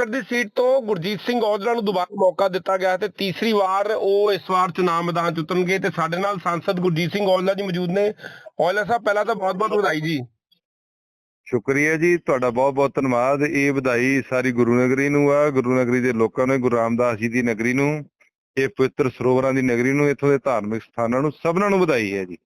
ਅੰਮ੍ਰਿਤਸਰ ਦੀ seat ਤੋਂ ਗੁਰਜੀਤ ਸਿੰਘ ਔਜਲਾ ਨੂੰ ਦੁਬਾਰਾ ਮੌਕਾ ਦਿੱਤਾ ਗਿਆ ਤੇ ਤੀਸਰੀ ਵਾਰ ਉਹ ਇਸ ਵਾਰ ਚੁਣਾਵ ਮੈਦਾਨ ਚ ਉਤਰਨਗੇ ਤੇ ਸਾਡੇ ਨਾਲ ਸੰਸਦ ਗੁਰਜੀਤ ਸਿੰਘ ਔਜਲਾ ਜੀ ਮੌਜੂਦ ਨੇ। ਔਜਲਾ ਸਾਹਿਬ, ਪਹਿਲਾਂ ਤਾਂ ਬਹੁਤ-ਬਹੁਤ ਵਧਾਈ ਜੀ। ਸ਼ੁਕਰੀਆ ਜੀ, ਤੁਹਾਡਾ ਬਹੁਤ ਬਹੁਤ ਧੰਨਵਾਦ। ਇਹ ਵਧਾਈ ਸਾਰੀ ਗੁਰੂ ਨਗਰੀ ਨੂੰ ਆ। ਗੁਰੂ ਨਗਰੀ ਦੇ ਲੋਕਾਂ ਨੂੰ, ਗੁਰੂ ਰਾਮਦਾਸ ਜੀ ਦੀ ਨਗਰੀ ਨੂੰ, ਇਹ ਪਵਿੱਤਰ ਸਰੋਵਰਾਂ ਦੀ ਨਗਰੀ ਨੂੰ, ਇੱਥੋਂ ਦੇ ਧਾਰਮਿਕ ਸਥਾਨਾਂ ਨੂੰ, ਸਭਨਾਂ ਨੂੰ ਵਧਾਈ ਹੈ ਜੀ।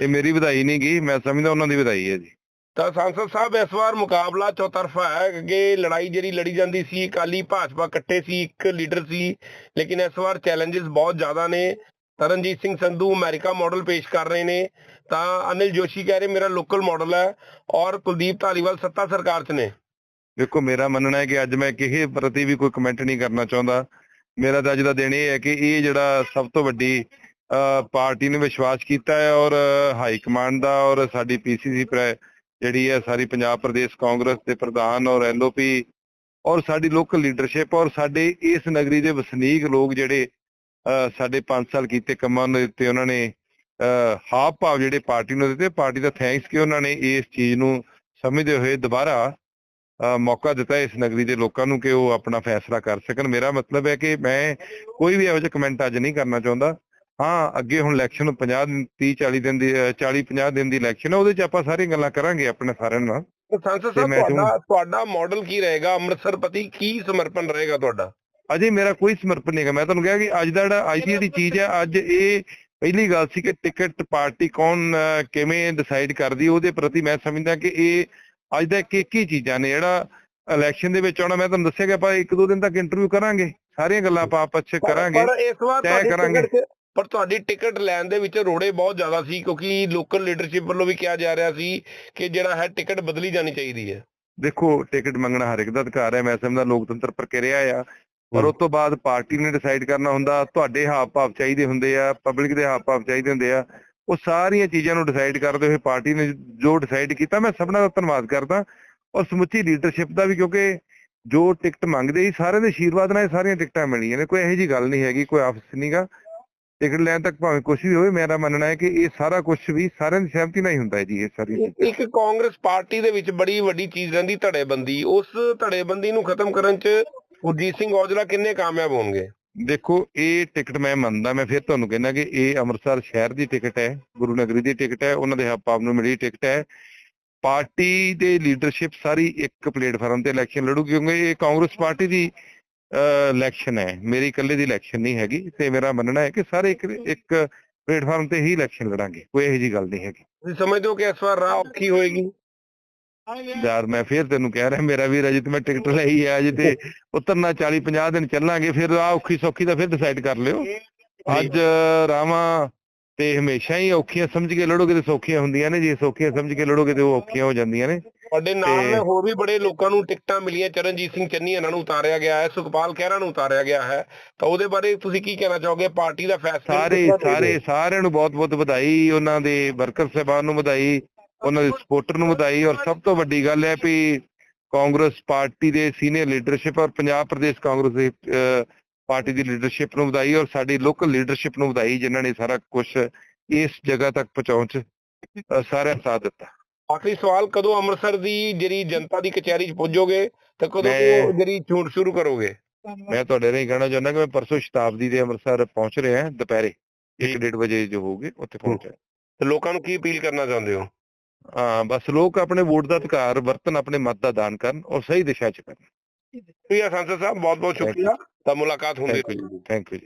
ਇਹ ਮੇਰੀ ਵਧਾਈ ਨਹੀਂ ਗਈ ਮੈਂ ਸਮਝਦਾ ਉਹਨਾਂ ਦੀ ਵਧਾਈ ਹੈ ਜੀ। ਤਾਂ ਸੰਸਦ ਸਾਹਿਬ ਇਸ ਵਾਰ ਮੁਕਾਬਲਾ ਚੌਤਰਫਾ ਹੈ ਅੱਗੇ ਲੜਾਈ ਜਿਹੜੀ ਲੜੀ ਜਾਂਦੀ ਸੀ, ਅਕਾਲੀ ਭਾਜਪਾ ਇਕੱਠੇ ਸੀ, ਇੱਕ ਲੀਡਰ ਸੀ, ਲੇਕਿਨ ਇਸ ਵਾਰ ਚੈਲੰਜਸ ਬਹੁਤ ਜ਼ਿਆਦਾ ਨੇ। ਤਰਨਜੀਤ ਸਿੰਘ ਸੰਧੂ ਅਮਰੀਕਾ ਮਾਡਲ ਪੇਸ਼ ਕਰ ਰਹੇ ਨੇ। ਤਾਂ ਅਨਿਲ ਜੋਸ਼ੀ ਕਹਿ ਰਹੇ, ਮੇਰਾ ਲੋਕਲ ਮਾਡਲ ਹੈ ਔਰ ਕੁਲਦੀਪ ਧਾਲੀਵਾਲ ਸੱਤਾ ਸਰਕਾਰ 'ਚ ਨੇ। ਦੇਖੋ, ਮੇਰਾ ਮੰਨਣਾ ਹੈ ਕਿ ਅੱਜ ਮੈਂ ਕਿਸੇ ਪ੍ਰਤੀ ਵੀ ਕੋਈ ਕਮੈਂਟ ਨਹੀਂ ਕਰਨਾ ਚਾਹੁੰਦਾ। ਮੇਰਾ ਤਾਂ ਅੱਜ ਦਾ ਦਿਨ ਇਹ ਹੈ ਕਿ ਇਹ ਜਿਹੜਾ ਸਭ ਤੋਂ ਵੱਡੀ ਪਾਰਟੀ ਨੇ ਵਿਸ਼ਵਾਸ ਕੀਤਾ ਹੈ ਔਰ ਹਾਈ ਕਮਾਂਡ ਦਾ ਔਰ ਸਾਡੀ ਪੀਸੀਸੀ ਜਿਹੜੀ ਹੈ ਸਾਰੀ ਪੰਜਾਬ ਪ੍ਰਦੇਸ਼ ਕਾਂਗਰਸ ਦੇ ਪ੍ਰਧਾਨ ਔਰ ਐਲਓਪੀ ਔਰ ਸਾਡੀ ਲੋਕਲ ਲੀਡਰਸ਼ਿਪ ਔਰ ਸਾਡੇ ਇਸ ਨਗਰੀ ਦੇ ਵਸਨੀਕ ਲੋਕ ਜਿਹੜੇ ਅਹ, ਸਾਡੇ 5 ਸਾਲ ਕੀਤੇ ਕੰਮਾਂ ਦੇ ਉੱਤੇ ਉਹਨਾਂ ਨੇ ਅਹ, ਹਾਵ ਭਾਵ ਜਿਹੜੇ ਪਾਰਟੀ ਨੂੰ ਦਿੱਤੇ ਪਾਰਟੀ ਦਾ ਥੈਂਕਸ ਕਿ ਉਹਨਾਂ ਨੇ ਇਸ ਚੀਜ਼ ਨੂੰ ਸਮਝਦੇ ਹੋਏ ਦੁਬਾਰਾ ਮੌਕਾ ਦਿੱਤਾ ਇਸ ਨਗਰੀ ਦੇ ਲੋਕਾਂ ਨੂੰ ਕਿ ਉਹ ਆਪਣਾ ਫੈਸਲਾ ਕਰ ਸਕਣ। ਮੇਰਾ ਮਤਲਬ ਹੈ ਕਿ ਮੈਂ ਕੋਈ ਵੀ ਇਹੋ ਜਿਹਾ ਕਮੈਂਟ ਅੱਜ ਨਹੀਂ ਕਰਨਾ ਚਾਹੁੰਦਾ। ਹਾਂ ਅੱਗੇ ਹੁਣ ਇਲੈਕਸ਼ਨ 50 30 40 ਦਿਨ ਦੀ 40 50 ਦਿਨ ਦੀ ਇਲੈਕਸ਼ਨ ਹੈ ਉਹਦੇ ਚ ਆਪਾਂ ਸਾਰੀਆਂ ਗੱਲਾਂ ਕਰਾਂਗੇ ਆਪਣੇ ਸਾਰਿਆਂ ਨਾਲ। ਸੰਸਦ ਸਾਹਿਬ ਤੁਹਾਡਾ ਤੁਹਾਡਾ ਮਾਡਲ ਕੀ ਰਹੇਗਾ? ਅੰਮ੍ਰਿਤਸਰ ਪ੍ਰਤੀ ਕੀ ਸਮਰਪਣ ਰਹੇਗਾ ਤੁਹਾਡਾ? ਅਜੇ ਮੇਰਾ ਕੋਈ ਸਮਰਪਣ ਨਹੀਂ ਮੈਂ ਤੁਹਾਨੂੰ ਕਿਹਾ ਕਿ ਅੱਜ ਦਾ ਜਿਹੜਾ ਅੱਜ ਦੀ ਜਿਹੜੀ ਚੀਜ਼ ਹੈ ਅੱਜ ਇਹ ਪਹਿਲੀ ਗੱਲ ਸੀ ਕਿ ਟਿਕਟ ਪਾਰਟੀ ਕੌਣ ਕਿਵੇਂ ਡਿਸਾਈਡ ਕਰਦੀ ਉਹਦੇ ਪ੍ਰਤੀ ਮੈਂ ਸਮਝਦਾ ਕਿ ਇਹ ਅੱਜ ਦਾ ਇੱਕ ਹੀ ਚੀਜ਼ਾਂ ਨੇ। ਜਿਹੜਾ ਇਲੈਕਸ਼ਨ ਦੇ ਵਿੱਚ ਆਉਣਾ ਮੈਂ ਤੁਹਾਨੂੰ ਦੱਸਿਆ ਕਿ ਆਪਾਂ ਇੱਕ ਦੋ ਦਿਨ ਤੱਕ ਇੰਟਰਵਿਊ ਕਰਾਂਗੇ। ਸਾਰੀਆਂ ਗੱਲਾਂ ਆਪਾਂ ਆਪਸ ਚ ਪਰ- ਕਰਾਂਗੇ ਪਰ ਇਸ ਵਾਰ ਤੁਹਾਡੀ ਕਰਾਂਗੇ। ਟਿਕਟ ਪਰ ਤੁਹਾਡੀ ਟਿਕਟ ਲੈਣ ਦੇ ਵਿੱਚ ਰੋੜੇ ਬਹੁਤ ਜ਼ਿਆਦਾ ਸੀ ਕਿਉਂਕਿ ਲੋਕਲ ਲੀਡਰਸ਼ਿਪ ਵੱਲੋਂ ਵੀ ਕਿਹਾ ਜਾ ਰਿਹਾ ਸੀ ਕਿ ਜਿਹੜਾ ਹੈ ਟਿਕਟ ਬਦਲੀ ਜਾਣੀ ਚਾਹੀਦੀ ਹੈ। ਦੇਖੋ ਟਿਕਟ ਮੰਗਣਾ ਹਰ ਇੱਕ ਦਾ ਅਧਿਕਾਰ ਹੈ ਮੈਂ ਸਮਝਦਾ ਲੋਕਤੰਤਰ ਪ੍ਰਕਿਰਿਆ ਆ। ਪਰ। ਉਸ ਤੋਂ ਬਾਅਦ ਪਾਰਟੀ ਨੇ ਡਿਸਾਈਡ ਕਰਨਾ ਹੁੰਦਾ ਤੁਹਾਡੇ ਹਾਵ ਭਾਵ ਚਾਹੀਦੇ ਹੁੰਦੇ ਆ ਪਬਲਿਕ ਦੇ ਹਾਵ ਭਾਵ ਚਾਹੀਦੇ ਹੁੰਦੇ ਆ ਉਹ ਸਾਰੀਆਂ ਚੀਜ਼ਾਂ ਨੂੰ ਡਿਸਾਈਡ ਕਰਦੇ ਹੋਏ ਪਾਰਟੀ ਨੇ ਜੋ ਡਿਸਾਈਡ ਕੀਤਾ ਮੈਂ ਸਭਨਾਂ ਦਾ ਧੰਨਵਾਦ ਕਰਦਾ। ਔਰ ਸਮੁੱਚੀ ਲੀਡਰਸ਼ਿਪ ਦਾ ਵੀ ਕਿਉਂਕਿ ਜੋ ਟਿਕਟ ਮੰਗਦੇ ਸੀ ਸਾਰਿਆਂ ਦੇ ਆਸ਼ੀਰਵਾਦ ਨਾਲ ਸਾਰੀਆਂ ਟਿਕਟਾਂ ਮਿਲੀਆਂ ਨੇ ਕੋਈ ਇਹੋ ਜੀ ਗੱਲ ਨਹੀਂ ਹੈਗੀ ਕੋਈ ਆਪਸ ਨਹੀਂਗਾ ਟਿਕਟ ਲੈਣ ਤੱਕ ਭਾਵੇਂ ਕੁਝ ਵੀ ਹੋਵੇ ਮੇਰਾ ਮੰਨਣਾ ਹੈ ਕਿ ਇਹ ਸਾਰਾ ਕੁਝ ਵੀ ਸਾਰਿਆਂ ਦੀ ਸਹਿਮਤੀ ਨਾਲ ਹੀ ਹੁੰਦਾ ਹੈ ਜੀ ਇਹ ਸਾਰੀ ਚੀਜ਼ਾਂ। ਇੱਕ ਕਾਂਗਰਸ ਪਾਰਟੀ ਦੇ ਵਿੱਚ ਬੜੀ ਵੱਡੀ ਚੀਜ਼ ਰਹਿੰਦੀ ਧੜੇਬੰਦੀ। ਉਸ ਧੜੇਬੰਦੀ ਨੂੰ ਖਤਮ ਕਰਨ 'ਚ ਗੁਰਜੀਤ ਸਿੰਘ ਔਜਲਾ ਕਿੰਨੇ ਕਾਮਯਾਬ ਹੋਣਗੇ? ਦੇਖੋ ਇਹ ਟਿਕਟ ਮੈਂ ਮੰਨਦਾ ਮੈਂ ਫਿਰ ਤੁਹਾਨੂੰ ਕਹਿੰਦਾ ਕਿ ਇਹ ਅੰਮ੍ਰਿਤਸਰ ਸ਼ਹਿਰ ਦੀ ਟਿਕਟ ਹੈ ਗੁਰੂ ਨਗਰੀ ਦੀ ਟਿਕਟ ਹੈ ਉਹਨਾਂ ਦੇ ਹੱਬ ਨੂੰ ਮਿਲੀ ਟਿਕਟ ਹੈ। ਪਾਰਟੀ ਦੇ ਲੀਡਰਸ਼ਿਪ ਸਾਰੀ ਇੱਕ ਪਲੇਟਫਾਰਮ ਤੇ ਇਲੈਕਸ਼ਨ ਲੜੂਗੀ ਕਿਉਂਕਿ ਇਹ ਕਾਂਗਰਸ ਪਾਰਟੀ ਦੀ ਇਲੈਕਸ਼ਨ ਹੈ। ਮੇਰੀ ਇਕੱਲੇ ਦੀ ਇਲੈਕਸ਼ਨ ਨਹੀਂ ਹੈਗੀ ਤੇ ਮੇਰਾ ਮੰਨਣਾ ਹੈ ਕਿ ਸਾਰੇ ਇੱਕ ਇੱਕ ਪਲੇਟਫਾਰਮ ਤੇ ਹੀ ਇਲੈਕਸ਼ਨ ਲੜਾਂਗੇ ਕੋਈ ਇਹੋ ਜੀ ਗੱਲ ਨਹੀਂ ਹੈਗੀ। ਤੁਸੀਂ ਸਮਝਦੇ ਹੋ ਕਿ ਇਸ ਵਾਰ ਰਾਹ ਔਖੀ ਹੋਏਗੀ? ਯਾਰ ਮੈਂ ਫਿਰ ਤੈਨੂੰ ਕਹਿ ਰਿਹਾ ਮੇਰਾ ਵੀਰ ਅਜੇ ਤੇ ਮੈਂ ਟਿਕਟ ਲਈ ਹੈ ਅਜੇ ਤੇ ਉਤਰਨਾ 40 50 ਦਿਨ ਚੱਲਾਂਗੇ ਫਿਰ ਆ ਔਖੀ ਸੌਖੀ ਦਾ ਫਿਰ ਡਿਸਾਈਡ ਕਰ ਲਿਓ। ਅੱਜ ਰਾਵਾਂ ਤੇ ਹਮੇਸ਼ਾ ਹੀ ਔਖੀਆਂ ਸਮਝ ਕੇ ਲੜੋਗੇ ਤੇ ਸੌਖੀਆਂ ਹੁੰਦੀਆਂ ਨੇ ਜੇ ਸੌਖੀਆਂ ਸਮਝ ਕੇ ਲੜੋਗੇ ਤੇ ਉਹ ਔਖੀਆਂ ਹੋ ਜਾਂਦੀਆਂ ਨੇ। ਤੁਹਾਡੇ ਨਾਲ ਨੇ ਹੋਰ ਵੀ ਬੜੇ ਲੋਕਾਂ ਨੂੰ ਟਿਕਟਾਂ ਮਿਲੀਆਂ ਚਰਨਜੀਤ ਸਿੰਘ ਚੰਨੀ ਇਹਨਾਂ ਨੂੰ ਉਤਾਰਿਆ ਗਿਆ ਹੈ ਸੁਖਪਾਲ ਖਹਿਰਾ ਨੂੰ ਉਤਾਰਿਆ ਗਿਆ ਹੈ। ਤਾਂ ਉਹਦੇ ਬਾਰੇ ਤੁਸੀਂ ਕੀ ਕਹਿਣਾ ਚਾਹੋਗੇ? ਪਾਰਟੀ ਦਾ ਫੈਸਲਾ ਸਾਰੇ ਸਾਰੇ ਸਾਰਿਆਂ ਨੂੰ ਬਹੁਤ ਬਹੁਤ ਵਧਾਈ ਉਹਨਾਂ ਦੇ ਵਰਕਰ ਸਹਿਬਾਨ ਨੂੰ ਵਧਾਈ ਉਹਨਾਂ ਦੇ ਸਪੋਰਟਰ ਨੂੰ ਵਧਾਈ ਔਰ ਸਭ ਤੋਂ ਵੱਡੀ ਗੱਲ ਹੈ ਵੀ ਕਾਂਗਰਸ ਪਾਰਟੀ ਦੇ ਸੀਨੀਅਰ ਲੀਡਰਸ਼ਿਪ ਔਰ ਪੰਜਾਬ ਪ੍ਰਦੇਸ਼ ਕਾਂਗਰਸ ਦੇ ਪਾਰਟੀ ਦੀ ਲੀਡਰਸ਼ਿਪ ਨੂੰ ਵਧਾਈ ਔਰ ਸਾਡੀ ਲੋਕਲ ਲੀਡਰਸ਼ਿਪ ਨੂੰ ਵਧਾਈ ਜਿਨ੍ਹਾਂ ਨੇ ਸਾਰਾ ਕੁਝ ਇਸ ਜਗ੍ਹਾ ਤੱਕ ਪਹੁੰਚਾਉਣ ਚ ਸਾਰਿਆਂ ਸਾਥ ਦਿੱਤਾ। ਆਖਰੀ ਸਵਾਲ ਕਦੋਂ ਅੰਮ੍ਰਿਤਸਰ ਦੀ ਜਿਹੜੀ ਜਨਤਾ ਦੀ ਕਚਹਿਰੀ 'ਚ ਪਹੁੰਚੋਗੇ ਤਾਂ ਕਦੋਂ ਤੋਂ ਜਿਹੜੀ ਛੂਟ ਸ਼ੁਰੂ ਕਰੋਗੇ? ਮੈਂ ਤੁਹਾਡੇ ਨਾਲ ਹੀ ਕਹਿਣਾ ਚਾਹੁੰਦਾ ਕਿ ਮੈਂ ਪਰਸੋਂ ਸ਼ਤਾਬਦੀ ਦੇ ਅੰਮ੍ਰਿਤਸਰ ਪਹੁੰਚ ਰਿਹਾ ਹਾਂ ਦੁਪਹਿਰੇ 1:30 ਵਜੇ ਜੋ ਹੋਊਗੇ ਉੱਥੇ ਪਹੁੰਚਾਂ ਤੇ ਲੋਕਾਂ ਨੂੰ ਕੀ ਅਪੀਲ ਕਰਨਾ ਚਾਹੁੰਦੇ ਹੋ? ਹਾਂ ਬਸ ਲੋਕ ਆਪਣੇ ਵੋਟ ਦਾ ਅਧਿਕਾਰ ਵਰਤਨ ਆਪਣੇ ਮਤ ਦਾ ਦਾਨ ਕਰਨ ਔਰ ਸਹੀ ਦਿਸ਼ਾ ਚ ਕਰਨ। ਠੀਕ ਹੈ ਸੰਸਦ ਸਾਹਿਬ ਬਹੁਤ ਬਹੁਤ ਸ਼ੁਕਰੀਆ। ਤਾਂ ਮੁਲਾਕਾਤ ਹੁੰਦੀ ਯੂ ਥੈਂਕ ਯੂ